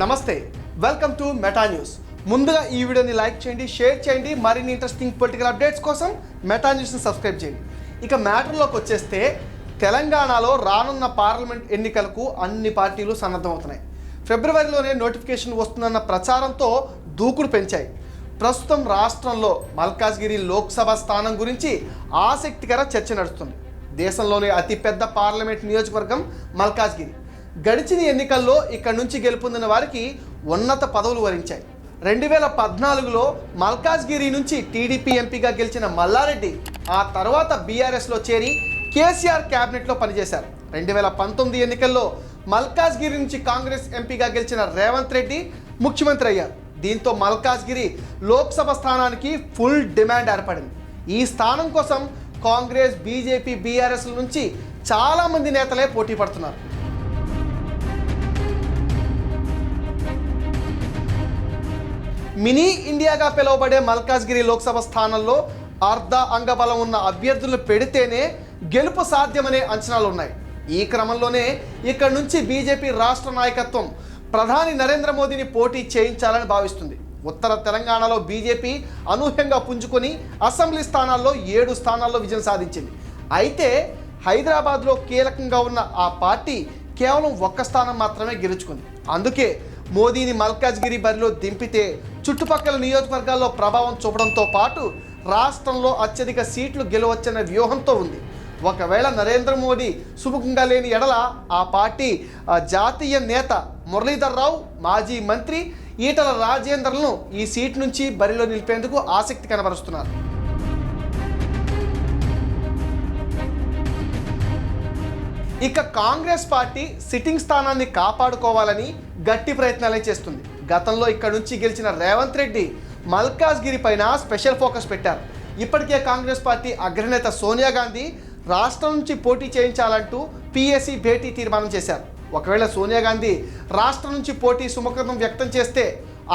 నమస్తే welcome to Meta news ముందుగా ఈ వీడియోని లైక్ చేయండి షేర్ చేయండి మరిన్ని ఇంట్రెస్టింగ్ పొలిటికల్ అప్డేట్స్ కోసం మెటా న్యూస్ని సబ్స్క్రైబ్ చేయండి. ఇక మ్యాటర్లోకి వచ్చేస్తే తెలంగాణలో రానున్న పార్లమెంట్ ఎన్నికలకు అన్ని పార్టీలు సన్నద్ధమవుతున్నాయి. ఫిబ్రవరిలోనే నోటిఫికేషన్ వస్తుందన్న ప్రచారంతో దూకుడు పెంచాయి. ప్రస్తుతం రాష్ట్రంలో మల్కాజ్గిరి లోక్సభ స్థానం గురించి ఆసక్తికర చర్చ నడుస్తుంది. దేశంలోనే అతిపెద్ద పార్లమెంట్ నియోజకవర్గం మల్కాజ్గిరి. గడిచిన ఎన్నికల్లో ఇక్కడ నుంచి గెలుపొందిన వారికి ఉన్నత పదవులు వరించాయి. రెండు వేల పద్నాలుగులో మల్కాజ్గిరి నుంచి టీడీపీ ఎంపీగా గెలిచిన మల్లారెడ్డి ఆ తర్వాత బీఆర్ఎస్లో చేరి కేసీఆర్ క్యాబినెట్లో పనిచేశారు. రెండు వేల పంతొమ్మిది ఎన్నికల్లో మల్కాజ్గిరి నుంచి కాంగ్రెస్ ఎంపీగా గెలిచిన రేవంత్ రెడ్డి ముఖ్యమంత్రి అయ్యారు. దీంతో మల్కాజ్గిరి లోక్సభ స్థానానికి ఫుల్ డిమాండ్ ఏర్పడింది. ఈ స్థానం కోసం కాంగ్రెస్ బీజేపీ బీఆర్ఎస్ల నుంచి చాలామంది నేతలే పోటీ పడుతున్నారు. మినీ ఇండియాగా పిలువబడే మల్కాజ్గిరి లోక్సభ స్థానంలో అర్ధ అంగబలం ఉన్న అభ్యర్థులు పెడితేనే గెలుపు సాధ్యమనే అంచనాలు ఉన్నాయి ఈ క్రమంలోనే ఇక్కడ నుంచి బీజేపీ రాష్ట్ర నాయకత్వం ప్రధాని నరేంద్ర మోదీని పోటీ చేయించాలని భావిస్తుంది. ఉత్తర తెలంగాణలో బీజేపీ అనూహ్యంగా పుంజుకొని అసెంబ్లీ స్థానాల్లో ఏడు స్థానాల్లో విజయం సాధించింది. అయితే హైదరాబాద్లో కీలకంగా ఉన్న ఆ పార్టీ కేవలం ఒక్క స్థానం మాత్రమే గెలుచుకుంది. అందుకే మోదీని మల్కాజ్గిరి బరిలో దింపితే చుట్టుపక్కల నియోజకవర్గాల్లో ప్రభావం చూపడంతో పాటు రాష్ట్రంలో అత్యధిక సీట్లు గెలవచ్చనే వ్యూహంతో ఉంది. ఒకవేళ నరేంద్ర మోదీ సుముఖంగా లేని ఎడల ఆ పార్టీ జాతీయ నేత మురళీధర్ రావు మాజీ మంత్రి ఈటల రాజేందర్లను ఈ సీట్ నుంచి బరిలో నిలిపేందుకు ఆసక్తి కనబరుస్తున్నారు. ఇక కాంగ్రెస్ పార్టీ సిట్టింగ్ స్థానాన్ని కాపాడుకోవాలని గట్టి ప్రయత్నాలే చేస్తుంది. గతంలో ఇక్కడ నుంచి గెలిచిన రేవంత్ రెడ్డి మల్కాజ్గిరి పైన స్పెషల్ ఫోకస్ పెట్టారు. ఇప్పటికే కాంగ్రెస్ పార్టీ అగ్రనేత సోనియా గాంధీ రాష్ట్రం నుంచి పోటీ చేయించాలంటూ పిఎస్సి భేటీ తీర్మానం చేశారు. ఒకవేళ సోనియా గాంధీ రాష్ట్రం నుంచి పోటీ సుముఖతం వ్యక్తం చేస్తే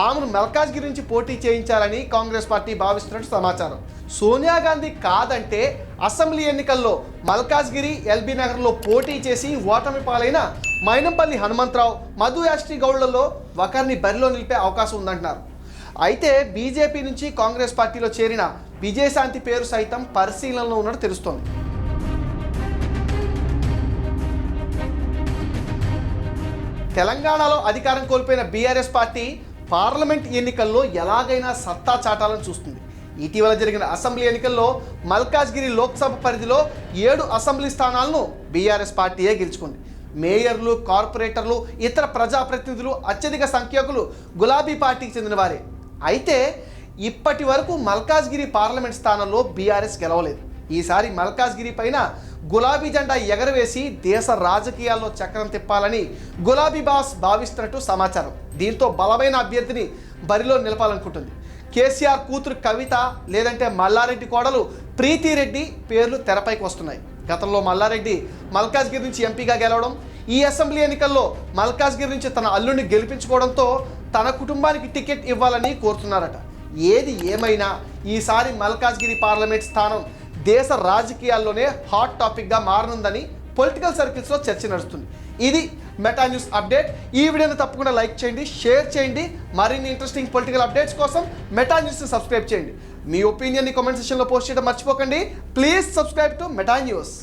ఆమెను మల్కాజ్గిరి నుంచి పోటీ చేయించాలని కాంగ్రెస్ పార్టీ భావిస్తున్నట్టు సమాచారం. సోనియా గాంధీ కాదంటే అసెంబ్లీ ఎన్నికల్లో మల్కాజ్గిరి ఎల్బీ నగర్లో పోటీ చేసి ఓటమి పాలైన మైనంపల్లి హనుమంతరావు మధు యాష్ట్రీ గౌడ్లలో ఒకరిని బరిలో నిలిపే అవకాశం ఉందంటున్నారు. అయితే బీజేపీ నుంచి కాంగ్రెస్ పార్టీలో చేరిన విజయశాంతి పేరు సైతం పరిశీలనలో ఉన్నట్టు తెలుస్తోంది. తెలంగాణలో అధికారం కోల్పోయిన బీఆర్ఎస్ పార్టీ పార్లమెంట్ ఎన్నికల్లో ఎలాగైనా సత్తా చాటాలని చూస్తుంది. ఇటీవల జరిగిన అసెంబ్లీ ఎన్నికల్లో మల్కాజ్గిరి లోక్సభ పరిధిలో ఏడు అసెంబ్లీ స్థానాలను బీఆర్ఎస్ పార్టీయే గెలుచుకుంది. మేయర్లు కార్పొరేటర్లు ఇతర ప్రజాప్రతినిధులు అత్యధిక సంఖ్యకులు గులాబీ పార్టీకి చెందిన వారే అయితే ఇప్పటి వరకు మల్కాజ్గిరి పార్లమెంట్ స్థానంలో బీఆర్ఎస్ గెలవలేదు. ఈసారి మల్కాజ్గిరి పైన గులాబీ జెండా ఎగరవేసి దేశ రాజకీయాల్లో చక్రం తిప్పాలని గులాబీ బాస్ భావిస్తున్నట్టు సమాచారం. దీంతో బలమైన అభ్యర్థిని బరిలో నిలపాలనుకుంటుంది. కేసీఆర్ కూతురు కవిత లేదంటే మల్లారెడ్డి కోడలు ప్రీతిరెడ్డి పేర్లు తెరపైకి వస్తున్నాయి. గతంలో మల్లారెడ్డి మల్కాజ్గిరి నుంచి ఎంపీగా గెలవడం ఈ అసెంబ్లీ ఎన్నికల్లో మల్కాజ్గిరి నుంచి తన అల్లుడిని గెలిపించుకోవడంతో తన కుటుంబానికి టికెట్ ఇవ్వాలని కోరుతున్నారట. ఏది ఏమైనా ఈసారి మల్కాజ్గిరి పార్లమెంట్ స్థానం దేశ రాజకీయాల్లోనే హాట్ టాపిక్గా మారనుందని పొలిటికల్ సర్కిల్స్లో చర్చ నడుస్తుంది. ఇది మెటా న్యూస్ అప్డేట్ ఈ వీడియోని తప్పకుండా లైక్ చేయండి షేర్ చేయండి. మరిన్ని ఇంట్రెస్టింగ్ పొలిటికల్ అప్డేట్స్ కోసం మెటా న్యూస్ని సబ్స్క్రైబ్ చేయండి. మీ ఒపీనియన్ని కామెంట్ సెక్షన్లో పోస్ట్ చేయడం మర్చిపోకండి. Please subscribe to Meta news